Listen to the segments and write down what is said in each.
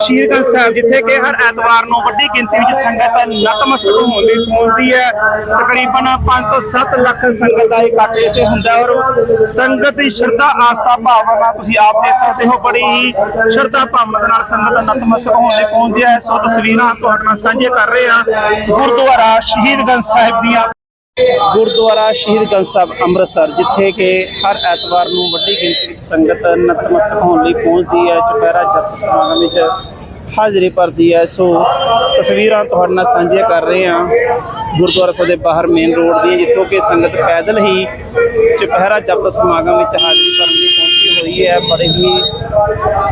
ਸ਼ਹੀਦਗੰਜ ਸਾਹਿਬ, ਜਿੱਥੇ ਕਿ ਹਰ ਐਤਵਾਰ ਨੂੰ ਵੱਡੀ ਗਿਣਤੀ ਵਿੱਚ ਸੰਗਤ ਨਤਮਸਤਕ ਹੋਣ ਲਈ ਪਹੁੰਚਦੀ ਹੈ। ਤਕਰੀਬਨ 5 ਤੋਂ 7 ਲੱਖ ਸੰਗਤ ਦਾ ਇਕੱਠ ਇੱਥੇ ਹੁੰਦਾ ਹੈ ਔਰ ਸੰਗਤ ਦੀ ਸ਼ਰਧਾ, ਆਸਥਾ, ਭਾਵਨਾ ਤੁਸੀਂ ਆਪ ਦੇ ਸਕਦੇ ਹੋ। ਬੜੀ ਹੀ ਸ਼ਰਧਾ ਭਾਵਨਾ ਨਾਲ ਸੰਗਤ ਨਤਮਸਤਕ ਹੋਣ ਲਈ ਪਹੁੰਚਦੀ ਹੈ। ਸੋ ਤਸਵੀਰਾਂ ਤੁਹਾਡੇ ਨਾਲ ਸਾਂਝੇ ਕਰ ਰਹੇ ਹਾਂ। ਗੁਰਦੁਆਰਾ ਸ਼ਹੀਦਗੰਜ ਸਾਹਿਬ ਦੀਆਂ ਗੁਰਦੁਆਰਾ ਸ਼ਹੀਦਗੰਜ ਸਾਹਿਬ ਅੰਮ੍ਰਿਤਸਰ, ਜਿੱਥੇ ਕਿ ਹਰ ਐਤਵਾਰ ਨੂੰ ਵੱਡੀ ਗਿਣਤੀ ਵਿੱਚ ਸੰਗਤ ਨਤਮਸਤਕ ਹੋਣ ਲਈ ਪਹੁੰਚਦੀ ਹੈ, ਚੁਪਹਿਰਾ ਜਪ ਸਮਾਗਮ ਵਿੱਚ ਹਾਜ਼ਰੀ ਭਰਦੀ ਹੈ। ਸੋ ਤਸਵੀਰਾਂ ਤੁਹਾਡੇ ਨਾਲ ਸਾਂਝੀਆਂ ਕਰ ਰਹੇ ਹਾਂ। ਗੁਰਦੁਆਰਾ ਸਾਹਿਬ ਦੇ ਬਾਹਰ ਮੇਨ ਰੋਡ ਦੀ ਜਿੱਥੋਂ ਕਿ ਸੰਗਤ ਪੈਦਲ ਹੀ ਚੁਪਹਿਰਾ ਜਪ ਸਮਾਗਮ ਵਿੱਚ ਹਾਜ਼ਰੀ ਭਰਨ ਲਈ ਪਹੁੰਚੀ ਹੋਈ ਹੈ ਬੜੇ ਹੀ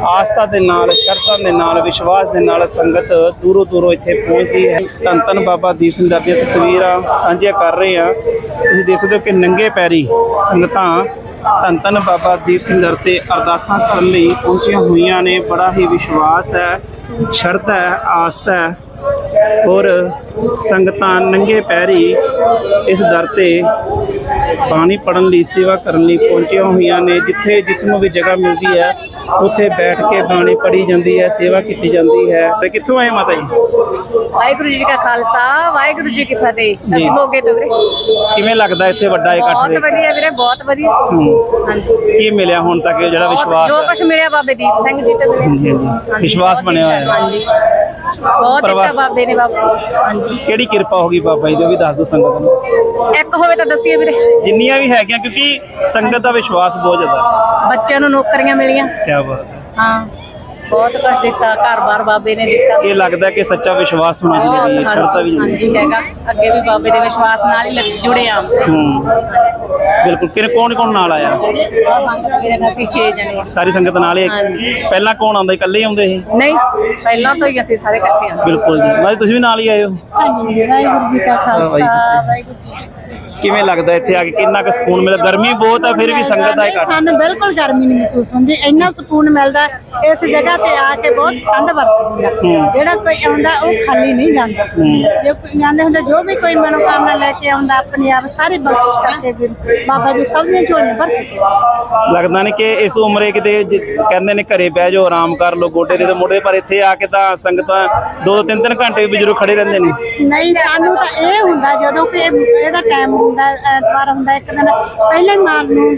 ਆਸਥਾ ਦੇ ਨਾਲ, ਸ਼ਰਧਾ ਦੇ ਨਾਲ, ਵਿਸ਼ਵਾਸ ਦੇ ਨਾਲ ਸੰਗਤ ਦੂਰੋਂ ਦੂਰੋਂ ਇੱਥੇ ਪਹੁੰਚਦੀ ਹੈ। ਧੰਨ ਧੰਨ ਬਾਬਾ ਦੀਪ ਸਿੰਘ ਦਰ ਦੀਆਂ ਤਸਵੀਰਾਂ ਸਾਂਝੀਆਂ ਕਰ ਰਹੇ ਹਾਂ। ਤੁਸੀਂ ਦੇਖ ਸਕਦੇ ਹੋ ਕਿ ਨੰਗੇ ਪੈਰੀ ਸੰਗਤਾਂ ਧੰਨ ਧੰਨ ਬਾਬਾ ਦੀਪ ਸਿੰਘ ਦਰ ਤੇ ਅਰਦਾਸਾਂ ਕਰਨ ਲਈ ਪਹੁੰਚੀਆਂ ਹੋਈਆਂ ਨੇ। ਬੜਾ ਹੀ ਵਿਸ਼ਵਾਸ ਹੈ, ਸ਼ਰਧਾ ਹੈ, ਆਸਥਾ ਹੈ। ਔਰ ਸੰਗਤਾਂ ਨੰਗੇ ਪੈਰੀ ਇਸ ਦਰ ਤੇ ਬਾਣੀ ਪੜਨ ਲਈ ਸੇਵਾ ਕਰਨ ਲਈ ਪਹੁੰਚੀਆਂ ਹੋਈਆਂ ਨੇ ਜਿੱਥੇ ਜਿਸ ਨੂੰ ਵੀ ਜਗ੍ਹਾ ਮਿਲਦੀ ਹੈ ਉੱਥੇ ਬੈਠ ਕੇ ਬਾਣੀ ਪੜੀ ਜਾਂਦੀ ਹੈ ਸੇਵਾ ਕੀਤੀ ਜਾਂਦੀ ਹੈ। ਤੇ ਕਿੱਥੋਂ ਆਏ ਮਾਤਾ ਜੀ? ਵਾਹਿਗੁਰੂ ਜੀ ਕਾ ਖਾਲਸਾ ਵਾਹਿਗੁਰੂ ਜੀ ਕੀ ਫਤਿਹ। ਅਸੀਂ ਮੋਗੇ ਤੋਂ ਵੀਰੇ। ਕਿਵੇਂ ਲੱਗਦਾ ਇੱਥੇ ਵੱਡਾ ਇਕੱਠ ਬਹੁਤ? ਵਧੀਆ ਵੀਰੇ ਬਹੁਤ ਵਧੀਆ। ਹਾਂਜੀ। ਕੀ ਮਿਲਿਆ ਹੁਣ ਤੱਕ ਜਿਹੜਾ ਵਿਸ਼ਵਾਸ ਜੋ ਕੁਝ ਮਿਲਿਆ ਬਾਬੇ ਦੀਪ ਸਿੰਘ ਜੀ ਤੇ ਮਿਲਿਆ। ਵਿਸ਼ਵਾਸ ਬਣਿਆ ਹੋਇਆ। ਹੈ। ਹਾਂਜੀ। ਬਹੁਤ ਪਰਿਵਾਰ- ਦਿੱਤਾ ਬਾਬੇ ਨੇ ਬਾਬੂ ਹਾਂਜੀ। ਕਿਹੜੀ ਕਿਰਪਾ ਹੋ ਗਈ ਬਾਬਾ ਜੀ ਦੀ ਉਹ ਵੀ ਦੱਸ ਦਿਓ ਸੰਗਤ ਨੂੰ। ਇੱਕ ਹੋਵੇ ਤਾਂ ਦੱਸੀਏ ਵੀਰੇ। ਜਿੰਨੀਆਂ ਵੀ ਹੈਗੀਆਂ ਕਿਉਂਕਿ ਸੰਗਤ ਦਾ ਵਿਸ਼ਵਾਸ ਬਹੁਤ ਜ਼ਿਆਦਾ। ਬੱਚਿਆਂ ਨੂੰ ਨੌਕਰੀਆਂ ਮਿਲੀਆਂ। ਕੀ ਬਾਤ। ਹਾਂ ਬਹੁਤ ਕੁਝ ਦਿੱਤਾ ਘਰ-ਬਾਰ ਬਾਬੇ ਨੇ ਦਿੱਤਾ। ਇਹ ਲੱਗਦਾ ਕਿ ਸੱਚਾ ਵਿਸ਼ਵਾਸ ਹੋਣਾ ਜ਼ਰੂਰੀ ਹੈ ਸ਼ਰਧਾ ਵੀ ਜ਼ਰੂਰੀ ਹੈ। ਹਾਂਜੀ ਹੈਗਾ। ਅੱਗੇ ਵੀ ਬਾਬੇ ਦੇ ਵਿਸ਼ਵਾਸ ਨਾਲ ਹੀ ਲੱਗ- ਜੁੜੇ ਆ। ਹੂੰ। ਬਿਲਕੁਲ। ਕਿਨ ਕੌਣ ਕੌਣ ਨਾਲ ਆਇਆ? ਵੀਰੇ ਅਸੀਂ 6 ਜਣੇ ਆ। ਸਾਰੀ ਸੰਗਤ ਨਾਲ ਹੀ ਹਾਂਜੀ। ਪਹਿਲਾਂ ਕੌਣ ਆਉਂਦਾ ਸੀ? ਇਕੱਲੇ ਹੀ ਆਉਂਦੇ ਸੀ? ਨਹੀਂ ਪਹਿਲਾਂ ਤੋਂ ਹੀ ਅਸੀਂ ਸਾਰੇ ਇਕੱਠੇ ਆ ਬਿਲਕੁਲ ਜੀ। ਮੈਂ ਤੁਸੀਂ ਵੀ ਨਾਲ ਹੀ ਆਏ ਹੋ? ਹਾਂਜੀ ਵਾਹਿਗੁਰੂ ਜੀ ਕਾ ਖਾਲਸਾ, ਵਾਹਿਗੁਰੂ ਜੀ ਕਿਵੇਂ ਲੱਗਦਾ ਇੱਥੇ ਆ ਕੇ? ਕਿੰਨਾ ਕੁ ਸਕੂਨ ਮਿਲਦਾ? ਗਰਮੀ ਬਹੁਤ ਆ ਫਿਰ ਵੀ ਸੰਗਤ ਦਾ ਇਕੱਠ ਸਾਨੂੰ ਬਿਲਕੁਲ ਗਰਮੀ ਨਹੀਂ ਮਹਿਸੂਸ ਹੁੰਦੀ। ਇੰਨਾ ਸਕੂਨ ਮਿਲਦਾ ਇਸ ਜਗ੍ਹਾ ਤੇ ਆ ਕੇ ਬਹੁਤ ਠੰਡ ਵਰਤਦੀ ਆ। ਜਿਹੜਾ ਕੋਈ ਆਉਂਦਾ ਉਹ ਖਾਲੀ ਨਹੀਂ ਜਾਂਦਾ ਜੇ ਕੋਈ ਜਾਂਦੇ ਹੁੰਦੇ ਜੋ ਵੀ ਕੋਈ ਮਨੋਕਾਮਨਾ ਲੈ ਕੇ ਆਉਂਦਾ ਆਪਣੀ ਆਪ ਸਾਰੀ ਬਖਸ਼ਿਸ਼ ਕਰਕੇ ਬਾਬਾ ਜੀ ਸਭ ਦੀਆਂ ਝੋਲੀਆਂ ਭਰ ਲੱਗਦਾ ਨਹੀਂ ਕਿ ਇਸ ਉਮਰੇ ਕਿਤੇ ਕਹਿੰਦੇ ਨੇ ਘਰੇ ਬਹਿ ਜਾਓ ਆਰਾਮ ਕਰ ਲਓ ਗੋਡੇ ਦੇ ਤੇ ਮੋਢੇ ਪਰ ਇੱਥੇ ਆ ਕੇ ਤਾਂ ਸੰਗਤਾਂ ਦੋ ਦੋ ਤਿੰਨ ਤਿੰਨ ਘੰਟੇ ਖੜੇ ਰਹਿੰਦੇ ਨੇ। ਨਹੀਂ ਸਾਨੂੰ ਤਾਂ ਇਹ ਹੁੰਦਾ ਜਦੋਂ ਕਿ ਇਹ- ਇਹਦਾ ਟਾਈਮ ਹੁੰਦਾ ਐਤਵਾਰ ਹੁੰਦਾ ਇੱਕ ਦਿਨ ਪਹਿਲੇ ਮਾਰ ਨੂੰ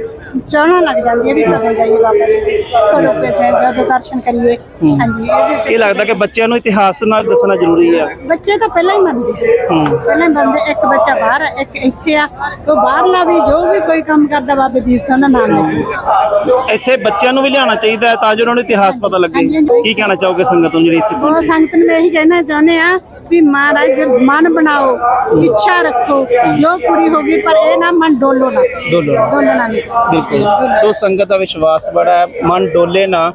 ਚਾਹਣਾ ਲੱਗ ਜਾਂਦੀ ਹੈ ਵੀ ਕਦੋਂ ਜਾਈਏ ਬਾਬਾ ਜੀ। ਦੇ, ਕਦੋਂ ਫਿਰ ਜਦੋਂ ਦਰਸ਼ਨ ਕਰੀਏ। ਹਾਂਜੀ ਇਹ ਵੀ ਇਹ ਲੱਗਦਾ ਕਿ ਬੱਚਿਆਂ ਨੂੰ ਇਤਿਹਾਸ ਨਾਲ ਦੱਸਣਾ ਜ਼ਰੂਰੀ ਆ? ਬੱਚੇ ਤਾਂ ਪਹਿਲਾਂ ਹੀ ਮੰਨਦੇ ਆ। ਹੂੰ। ਪਹਿਲਾਂ ਹੀ ਮੰਨਦੇ ਇੱਕ ਬੱਚਾ ਬਾਹਰ ਆ ਇੱਕ ਇੱਥੇ ਆ ਉਹ ਬਾਹਰਲਾ ਵੀ ਜੋ ਵੀ ਕੋਈ ਕੰਮ ਕਰਦਾ ਬਾਬੇ ਦੀਪ ਸਿੰਘ ਦਾ ਨਾਮ ਲੈ ਕੇ ਇੱਥੇ ਬੱਚਿਆਂ ਨੂੰ ਵੀ ਲਿਆਉਣਾ ਚਾਹੀਦਾ ਹੈ ਤਾਂ ਜੋ ਉਹਨਾਂ ਨੂੰ ਇਤਿਹਾਸ ਪਤਾ ਲੱਗੇ। ਹਾਂਜੀ, ਹਾਂਜੀ। ਕੀ ਕਹਿਣਾ ਚਾਹੋਗੇ ਸੰਗਤ ਨੂੰ ਜਿਹੜੀ ਇੱਥੇ ਪਹੁੰਚੀ? ਸੰਗਤ ਨੂੰ ਮੈਂ ਇਹੀ ਕਹਿਣਾ ਚਾਹੁੰਦੇ ਆ ਵੀ ਮਹਾਰਾਜ ਦੇ ਮਨ ਬਣਾਓ ਇੱਛਾ ਰੱਖੋ। ਜੋ ਪੂਰੀ ਹੋਗੀ ਪਰ ਇਹ ਨਾ ਮਨ ਡੋਲੋ ਨਾ। ਡੋਲੋ ਨਾ। ਡੋਲਣਾ ਨਹੀਂ। ਬਿਲਕੁਲ। ਸੋ ਸੰਗਤ ਦਾ ਵਿਸ਼ਵਾਸ ਬੜਾ ਹੈ ਮਨ ਡੋਲੇ ਨਾ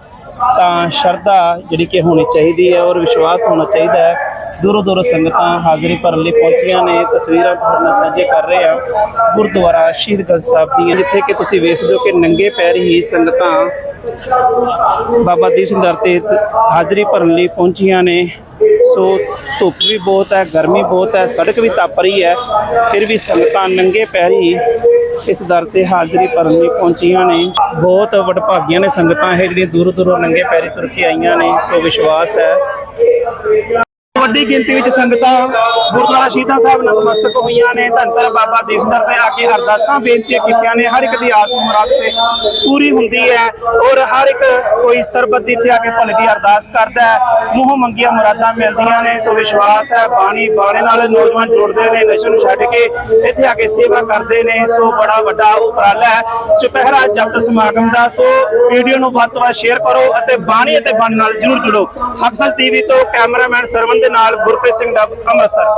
ਤਾਂ ਸ਼ਰਧਾ ਜਿਹੜੀ ਕਿ ਹੋਣੀ ਚਾਹੀਦੀ ਹੈ ਔਰ ਵਿਸ਼ਵਾਸ ਹੋਣਾ ਚਾਹੀਦਾ ਹੈ। ਦੂਰੋਂ ਦੂਰੋਂ ਸੰਗਤਾਂ ਹਾਜ਼ਰੀ ਭਰਨ ਲਈ ਪਹੁੰਚੀਆਂ ਨੇ ਤਸਵੀਰਾਂ ਤੁਹਾਡੇ ਨਾਲ ਸਾਂਝੇ ਕਰ ਰਹੇ ਆ ਗੁਰਦੁਆਰਾ ਸ਼ਹੀਦਗੰਜ ਸਾਹਿਬ ਦੀਆਂ ਜਿੱਥੇ ਕਿ ਤੁਸੀਂ ਵੇਖ ਸਕਦੇ ਹੋ ਕਿ ਨੰਗੇ ਪੈਰ ਹੀ ਸੰਗਤਾਂ ਬਾਬਾ ਦੀਪ ਸਿੰਘ ਦਰ ਤੇ ਹਾਜ਼ਰੀ ਭਰਨ ਲਈ ਪਹੁੰਚੀਆਂ ਨੇ। ਸੋ ਧੁੱਪ ਵੀ ਬਹੁਤ ਹੈ, ਗਰਮੀ ਬਹੁਤ ਹੈ, ਸੜਕ ਵੀ ਤਪ ਰਹੀ ਹੈ, ਫਿਰ ਵੀ ਸੰਗਤਾਂ ਨੰਗੇ ਪੈਰੀ ਇਸ ਦਰ ਤੇ ਹਾਜ਼ਰੀ ਭਰਨ ਲਈ ਪਹੁੰਚੀਆਂ ਨੇ। ਬਹੁਤ ਵਡਭਾਗੀਆਂ ਨੇ ਸੰਗਤਾਂ ਇਹ ਜਿਹੜੀਆਂ ਦੂਰੋਂ ਦੂਰੋਂ ਨੰਗੇ ਪੈਰੀ ਤੁਰ ਕੇ ਆਈਆਂ ਨੇ, ਸੋ ਵਿਸ਼ਵਾਸ ਹੈ। ਵੱਡੀ ਗਿਣਤੀ ਵਿੱਚ ਸੰਗਤਾਂ ਗੁਰਦੁਆਰਾ ਸ਼ਹੀਦਾਂ ਸਾਹਿਬ ਨਤਮਸਤਕ ਹੋਈਆਂ ਨੇ। ਧੰਨ ਬਾਬਾ ਦੀਪ ਤੇ ਆ ਕੇ ਅਰਦਾਸਾਂ ਬੇਨਤੀਆਂ ਕੀਤੀਆਂ ਨੇ। ਹਰ ਇੱਕ ਦੀ ਆਸ ਮੁਰਾਦ ਤੇ ਪੂਰੀ ਹੁੰਦੀ ਹੈ ਔਰ ਹਰ ਇੱਕ ਕੋਈ ਸਰਬਤ ਦੀ ਇੱਥੇ ਆ ਕੇ ਭਲੇ ਅਰਦਾਸ ਕਰਦਾ ਹੈ। ਮੂੰਹ ਮੰਗੀਆਂ ਮੁਰਾਦਾਂ ਮਿਲਦੀਆਂ ਨੇ। ਸੋ ਵਿਸ਼ਵਾਸ ਹੈ, ਬਾਣੀ ਬਾਣੇ ਨਾਲ ਨੌਜਵਾਨ ਜੁੜਦੇ ਨੇ ਨਸ਼ੇ ਨੂੰ ਛੱਡ ਕੇ ਇੱਥੇ ਆ ਕੇ ਸੇਵਾ ਕਰਦੇ ਨੇ। ਸੋ ਬੜਾ ਵੱਡਾ ਉਪਰਾਲਾ ਹੈ। ਚੁਪਹਿਰਾ ਜਪਤ ਸਮਾਗਮ ਦਾ। ਸੋ ਵੀਡੀਓ ਨੂੰ ਵੱਧ ਤੋਂ ਵੱਧ ਸ਼ੇਅਰ ਕਰੋ ਅਤੇ ਬਾਣੀ ਅਤੇ ਬਾਣੀ ਨਾਲ ਜਰੂਰ ਜੁੜੋ। ਹਕਸਸ ਟੀਵੀ ਤੋਂ ਕੈਮਰਾਮੈਨ ਸਰਵਨ ਦੇ ਨਾਲ ਗੁਰਪ੍ਰੀਤ ਸਿੰਘ ਡੱਬ ਅੰਮ੍ਰਿਤਸਰ।